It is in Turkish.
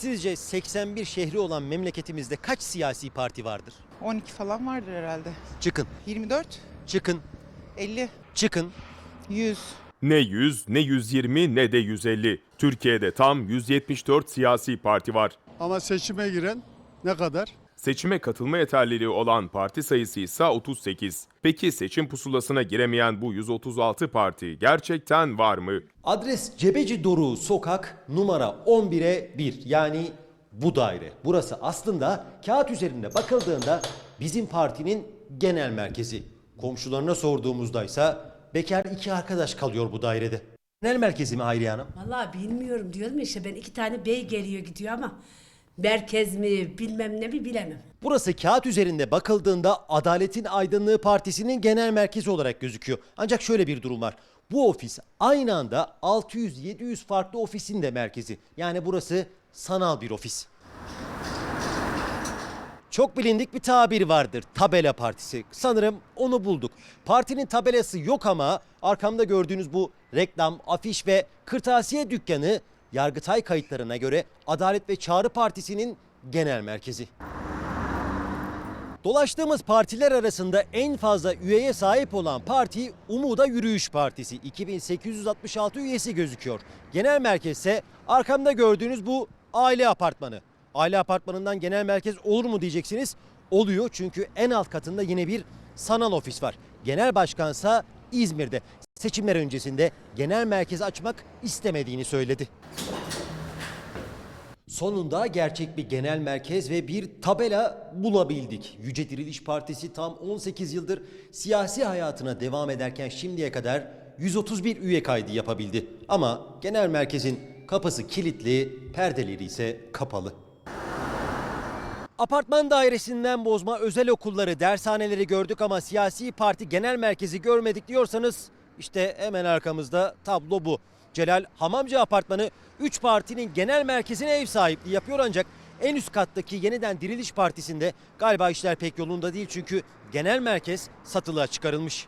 Sizce 81 şehri olan memleketimizde kaç siyasi parti vardır? 12 falan vardır herhalde. Çıkın, 24, çıkın, 50, çıkın. 100. Ne 100, ne 120, ne de 150. Türkiye'de tam 174 siyasi parti var. Ama seçime giren ne kadar? Seçime katılma yeterliliği olan parti sayısı ise 38. Peki seçim pusulasına giremeyen bu 136 parti gerçekten var mı? Adres Cebeci Doruğu Sokak numara 11'e 1 yani bu daire. Burası aslında kağıt üzerinde bakıldığında bizim partinin genel merkezi. Komşularına sorduğumuzda ise bekar iki arkadaş kalıyor bu dairede. Genel merkezi mi Hayriye Hanım? Vallahi bilmiyorum diyorum ya işte ben iki tane bey geliyor gidiyor ama merkez mi bilmem ne mi bilemem. Burası kağıt üzerinde bakıldığında Adaletin Aydınlığı Partisi'nin genel merkezi olarak gözüküyor. Ancak şöyle bir durum var. Bu ofis aynı anda 600-700 farklı ofisin de merkezi. Yani burası sanal bir ofis. Çok bilindik bir tabir vardır. Tabela Partisi. Sanırım onu bulduk. Partinin tabelası yok ama arkamda gördüğünüz bu reklam, afiş ve kırtasiye dükkanı Yargıtay kayıtlarına göre Adalet ve Çağrı Partisi'nin genel merkezi. Dolaştığımız partiler arasında en fazla üyeye sahip olan parti Umuda Yürüyüş Partisi. 2866 üyesi gözüküyor. Genel merkez ise arkamda gördüğünüz bu aile apartmanı. Aile apartmanından genel merkez olur mu diyeceksiniz. Oluyor çünkü en alt katında yine bir sanal ofis var. Genel başkansa İzmir'de. Seçimler öncesinde genel merkez açmak istemediğini söyledi. Sonunda gerçek bir genel merkez ve bir tabela bulabildik. Yüce Diriliş Partisi tam 18 yıldır siyasi hayatına devam ederken şimdiye kadar 131 üye kaydı yapabildi. Ama genel merkezin kapısı kilitli, perdeleri ise kapalı. Apartman dairesinden bozma özel okulları, dershaneleri gördük ama siyasi parti genel merkezi görmedik diyorsanız işte hemen arkamızda tablo bu. Celal Hamamcı Apartmanı 3 partinin genel merkezine ev sahipliği yapıyor ancak en üst kattaki yeniden Diriliş Partisi'nde galiba işler pek yolunda değil çünkü genel merkez satılığa çıkarılmış.